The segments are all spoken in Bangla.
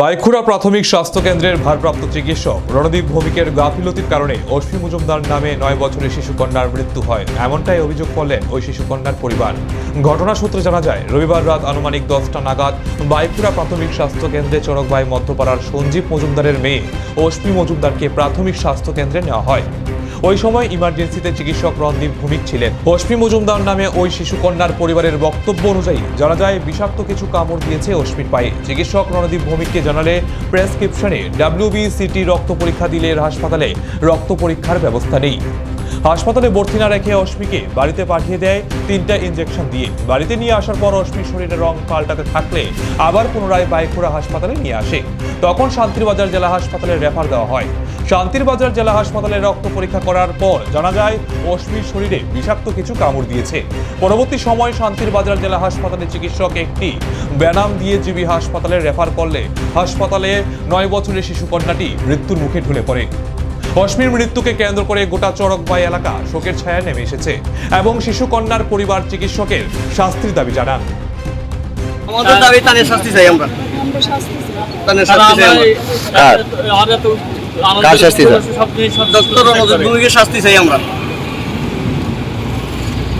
বাইখুড়া প্রাথমিক স্বাস্থ্য কেন্দ্রের ভারপ্রাপ্ত চিকিৎসক রণদীপ ভৌমিকের গাফিলতির কারণে অশ্মি মজুমদার নামে নয় বছরের শিশুকন্যার মৃত্যু হয়। এমনটাই অভিযোগ করলেন ওই শিশুকন্যার পরিবার। ঘটনা সূত্রে জানা যায়, রবিবার রাত আনুমানিক দশটা নাগাদ বাইখুড়া প্রাথমিক স্বাস্থ্য কেন্দ্রে চরকবাই মধ্যপাড়ার সঞ্জীব মজুমদারের মেয়ে অশ্মি মজুমদারকে প্রাথমিক স্বাস্থ্য কেন্দ্রে নেওয়া হয়। ওই সময় ইমার্জেন্সিতে চিকিৎসক রণদীপ ভূমিক ছিলেন। অশ্মি মজুমদার নামে ওই শিশুকন্যার পরিবারের বক্তব্য অনুযায়ী জানা যায়, বিষাক্ত কিছু কামড় দিয়েছে অশ্মির পায়ে। চিকিৎসক রণদীপ ভৌমিককে জানালে, প্রেসক্রিপশনে ডাব্লিউবিসিটি রক্ত পরীক্ষা দিলে হাসপাতালে রক্ত পরীক্ষার ব্যবস্থা নেই। হাসপাতালে ভর্তি না রেখে অশ্মিকে বাড়িতে পাঠিয়ে দেয় তিনটা ইঞ্জেকশন দিয়ে। বাড়িতে নিয়ে আসার পর অশ্মির শরীরের রং পাল্টাতে থাকলে আবার পুনরায় বাইখোড়া হাসপাতালে নিয়ে আসে। তখন শান্তিরবাজার জেলা হাসপাতালে রেফার দেওয়া হয়। শান্তিরবাজার জেলা হাসপাতালে রক্ত পরীক্ষা করার পর জানা যায় অশ্মির শরীরে বিষাক্ত কিছু কামড় দিয়েছে। পরবর্তী সময় শান্তিরবাজার জেলা হাসপাতালে চিকিৎসক একটি ব্যানাম দিয়ে জিবি হাসপাতালে রেফার করলে হাসপাতালে নয় বছরের শিশুকন্যাটি মৃত্যুর মুখে ঢুলে পড়ে। অশ্মির মৃত্যুকে কেন্দ্র করে গোটা চরকবাই এলাকা শোকের ছায়া নেমে এসেছে এবং শিশুকন্যার পরিবার চিকিৎসকের শাস্তির দাবি জানান। আমাদের দাবি তানের শাস্তি চাই আমরা। আমরা শাস্তি চাই। তানের শাস্তি চাই আমরা। কার? শাস্তি? ডক্টর শাস্তি চাই আমরা।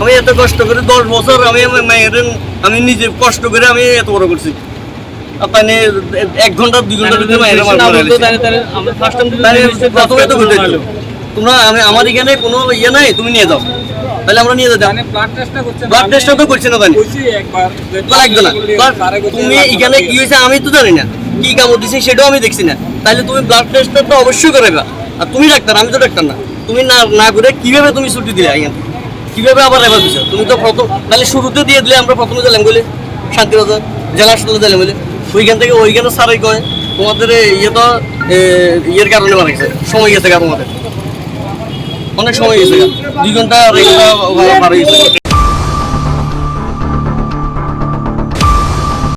আমি এত কষ্ট করে দশ বছর আমি মায়ের আমি নিজে কষ্ট করে আমি এত বড় করছি। আপনি এক ঘণ্টা দুই ঘণ্টা ভিতরে মায়ের প্রথমে তো ঘটে তোমরা আমি আমার এখানে কোনো ইয়ে নাই তুমি নিয়ে যাও। তাহলে আমরা নিয়ে যেতাম। ব্লাড টেস্টটা তো করছি না তুমি এখানে কি হয়েছে আমি তো জানি না। কি কামড় দিছে সেটাও আমি দেখছি না। তাহলে তুমি ব্লাড টেস্টটা তো অবশ্যই করাইবা আর তুমি ডাক্তার, আমি তো ডাক্তার না। তুমি না না করে কীভাবে তুমি ছুটি দিলে থেকে? কীভাবে আবার এবার দিছো? তুমি তো প্রথম তাহলে শুরুতে দিয়ে দিলে আমরা প্রথমে দিলাম বলে শান্তিবাজার, জেলা হাসপাতালে দিলাম বলে ওইখান থেকে ওইখানে সারাই কয়, তোমাদের ইয়ে তো ইয়ের কারণে মারা গেছে সময় গেছে গা তোমাদের। অনেক সময় গেছে। দুই ঘণ্টা মারা গেছে।